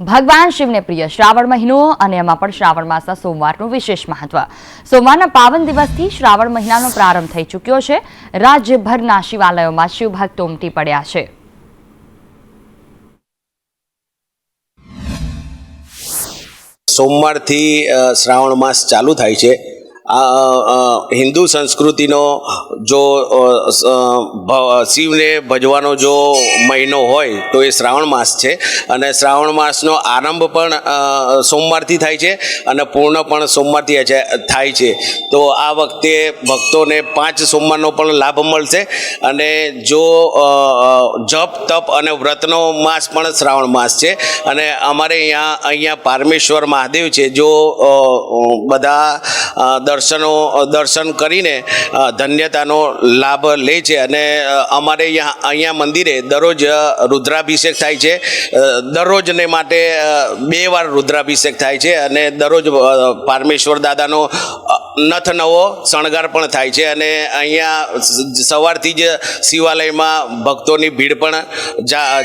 ભગવાન શિવને પ્રિય શ્રાવણ મહિનો અને એમાં પણ શ્રાવણ સોમવારનું વિશેષ મહત્વ. સોમવારના પાવન દિવસથી શ્રાવણ મહિનાનો પ્રારંભ થઈ ચૂક્યો છે. રાજ્યભરના શિવાલયોમાં શિવભક્તો ઉમટી પડ્યા છે. સોમવારથી શ્રાવણ માસ ચાલુ થાય છે. હિન્દુ સંસ્કૃતિનો જો શિવને ભજવાનો જો મહિનો હોય તો એ શ્રાવણ માસ છે. અને શ્રાવણ માસનો આરંભ પણ સોમવારથી થાય છે અને પૂર્ણ પણ સોમવારથી થાય છે. તો આ વખતે ભક્તોને પાંચ સોમવારનો પણ લાભ મળશે. અને જો જપ, તપ અને વ્રતનો માસ પણ શ્રાવણ માસ છે. અને અમારે અહીંયા અહીંયા પારમેશ્વર મહાદેવ છે. જો બધા દર્શનો દર્શન કરીને ધન્યતાનો લાભ લે છે. અને અમારે અહીંયા મંદિરે દરરોજ રુદ્રાભિષેક થાય છે. દરરોજને માટે બે વાર રુદ્રાભિષેક થાય છે અને દરરોજ પારમેશ્વર દાદાનો નથ નવો શણગાર પણ થાય છે. અને અહીંયા સવારથી જ શિવાલયમાં ભક્તોની ભીડ પણ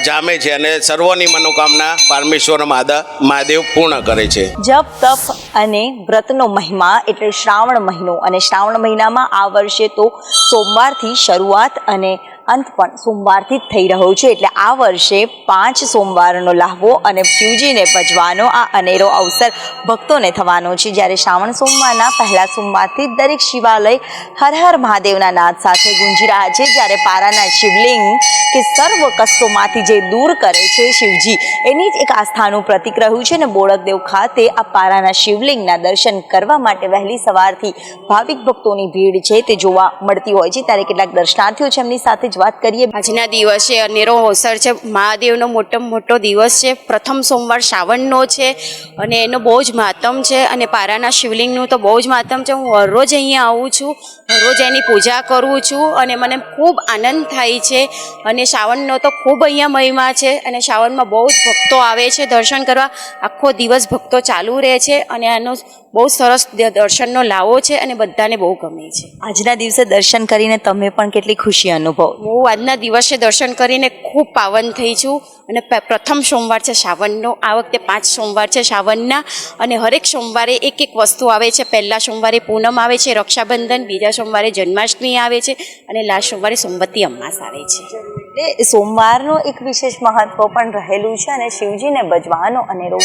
જામે છે. અને સર્વોની મનોકામના પારમેશ્વર મહાદા મહાદેવ પૂર્ણ કરે છે. જપ, તપ અને વ્રતનો મહિમા એટલે શ્રાવણ મહિનો. અને શ્રાવણ મહિનામાં આ વર્ષે તો સોમવારથી શરૂઆત અને અંત પણ સોમવારથી જ થઈ રહ્યો છે. એટલે આ વર્ષે પાંચ સોમવારનો લાહવો અને શિવજીને ભજવાનો આ અનેરો અવસર ભક્તોને થવાનો છે. જ્યારે શ્રાવણ સોમવારના પહેલા સોમવારથી દરેક શિવાલય હર હર મહાદેવના નાદ સાથે ગુંજી રહ્યા છે. જ્યારે પારાના શિવલિંગ કે સર્વ કષ્ટોમાંથી જે દૂર કરે છે શિવજી, એની જ એક આસ્થાનું પ્રતિક રહ્યું છે ને બોળકદેવ ખાતે આ પારાના શિવલિંગના દર્શન કરવા માટે વહેલી સવારથી ભાવિક ભક્તોની ભીડ છે તે જોવા મળતી હોય છે. ત્યારે કેટલાક દર્શનાર્થીઓ છે એમની સાથે જ વાત કરીએ. આજના દિવસે અનેરો અવસર છે. મહાદેવનો મોટો મોટો દિવસ છે. પ્રથમ સોમવાર શ્રાવણનો છે અને એનો બહુ જ મહાત્મ છે અને પારાના શિવલિંગનું તો બહુ જ મહાત્મ છે. હું હરરોજ અહીંયા આવું છું. હરરોજ એની પૂજા કરું છું અને મને ખૂબ આનંદ થાય છે અને શ્રાવણનો તો ખૂબ અહીંયા મહિમા છે અને શ્રાવણમાં બહુ જ ભક્તો આવે છે. દર્શન કરવા આખો દિવસ ભક્તો ચાલુ રહે છે અને આનો બહુ સરસ દર્શનનો લાવો છે અને બધાને બહુ ગમે છે. આજના દિવસે દર્શન કરીને તમે પણ કેટલી ખુશી અનુભવ. હું આજના દિવસે દર્શન કરીને ખૂબ પાવન થઈ છું અને પ્રથમ સોમવાર છે શ્રાવણનો આ વખતે પાંચ સોમવાર છે શ્રાવણના અને હરેક સોમવારે એક એક વસ્તુ આવે છે. પહેલા સોમવારે પૂનમ આવે છે રક્ષાબંધન બીજા સોમવારે જન્માષ્ટમી આવે છે અને લાસ્ટ સોમવારે સોમવતી અમાસ આવે છે. એટલે સોમવારનો એક વિશેષ મહત્વ પણ રહેલું છે અને શિવજીને ભજવાનો અનેરો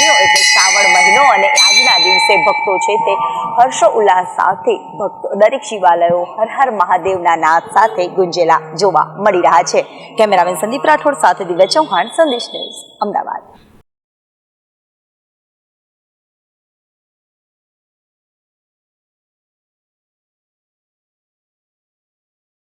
મહિનો એટલે શ્રાવણ મહિનો અને આજના દિવસે ભક્તો છે તે હર્ષો ઉલ્લાસ સાથે ભક્તો દરેક શિવાલયો હર હર મહાદેવના નાદ સાથે ગુંજેલા જોવા મળી રહ્યા છે. કેમેરામેન સંદીપ રાઠોડ સાથે દિવ્ય ચૌહાણ, સંદેશ ન્યૂઝ, અમદાવાદ.